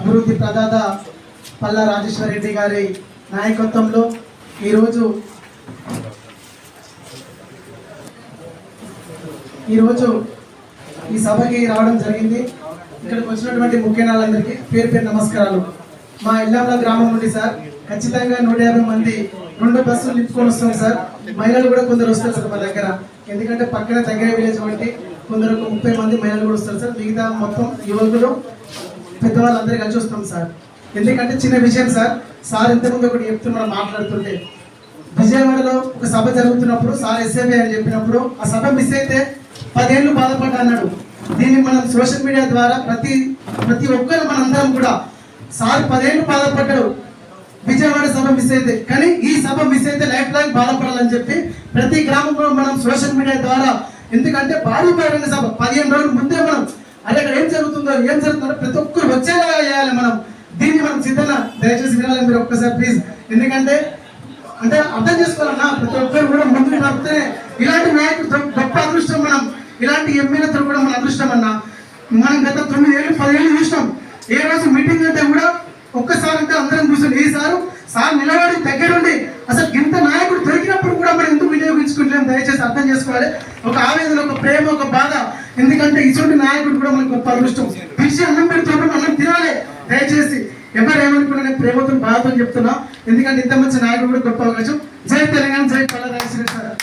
అభివృద్ధి ప్రదాత పల్లా రాజేశ్వర రెడ్డి గారి నాయకత్వంలో ఈరోజు ఈరోజు ఈ సభకి రావడం జరిగింది. ఇక్కడికి వచ్చినటువంటి ముఖ్య నాళ్ళందరికీ పేరు పేరు నమస్కారాలు. మా ఇల్లాంల గ్రామం నుండి సార్ ఖచ్చితంగా నూట యాభై మంది రెండు బస్సులు నింపుకొని వస్తాం సార్. మహిళలు కూడా కొందరు వస్తారు సార్ మా దగ్గర. ఎందుకంటే పక్కన దగ్గర విలేజ్ వంటి కొందరు ఒక ముప్పై మంది మహిళలు కూడా వస్తారు సార్. మిగతా మొత్తం యువకులు పెద్దవాళ్ళందరూ కలిసి వస్తాం సార్. ఎందుకంటే చిన్న విషయం సార్. సార్ ఇంతకుముందు ఒకటి చెప్తూ మనం మాట్లాడుతుంటే. విజయవాడలో ఒక సభ జరుగుతున్నప్పుడు సార్ ఎస్ఏబి అని చెప్పినప్పుడు ఆ సభ మిస్ అయితే పదేళ్ళు బాధపడ్డా అన్నాడు. దీన్ని మనం సోషల్ మీడియా ద్వారా ప్రతి ప్రతి ఒక్కరు మనందరం కూడా సార్ పదేళ్ళు బాధపడ్డాడు. విజయవాడ సభ మిస్ అయితే. కానీ ఈ సభ మిస్ అయితే లైఫ్ లాంగ్ బాధపడాలని చెప్పి ప్రతి గ్రామంలో మనం సోషల్ మీడియా ద్వారా ఎందుకంటే భారీ బహిరంగ సభ. పదిహేను రోజుల ముందే మనం అదే అక్కడ ఏం జరుగుతుందో ఏం జరుగుతుందో ప్రతి ఒక్కరు వచ్చేలాగా చేయాలి మనం. దీన్ని మనం సిద్ధంగా దయచేసి వినాలి మీరు ఒక్కసారి ప్లీజ్ ఎందుకంటే అంటే అర్థం చేసుకోవాలన్నా ప్రతి ఒక్కరు కూడా ముందుకు నడిపితేనే ఇలాంటి నాయకుడు గొప్ప- అదృష్టం మనం. ఇలాంటి ఎమ్మెల్యేతో కూడా మన అదృష్టం అన్న. మనం గత తొమ్మిది ఏళ్ళు పదేళ్ళు చూసినాం. ఏ రోజు మీటింగ్ అంటే కూడా ఒక్కసారి అంటే అందరం కూర్చొని ఈ సార్ సార్ నిలబడి దగ్గరుండి అసలు దయచేసి అర్థం చేసుకోవాలి. ఒక ఆవేదన ఒక ప్రేమ ఒక బాధ. ఎందుకంటే ఇటువంటి నాయకుడు కూడా మనకు గొప్ప అదృష్టం. పిలిచి అన్నం పెడుతున్నప్పుడు అన్నం తినాలి. దయచేసి ఎవరు ఏమనుకున్నా నేను ప్రేమతో బాధతో చెప్తున్నా. ఎందుకంటే ఇంత మంచి నాయకుడు కూడా గొప్ప అవకాశం. జై తెలంగాణ జై పల్ల రాజశేఖర్ సార్.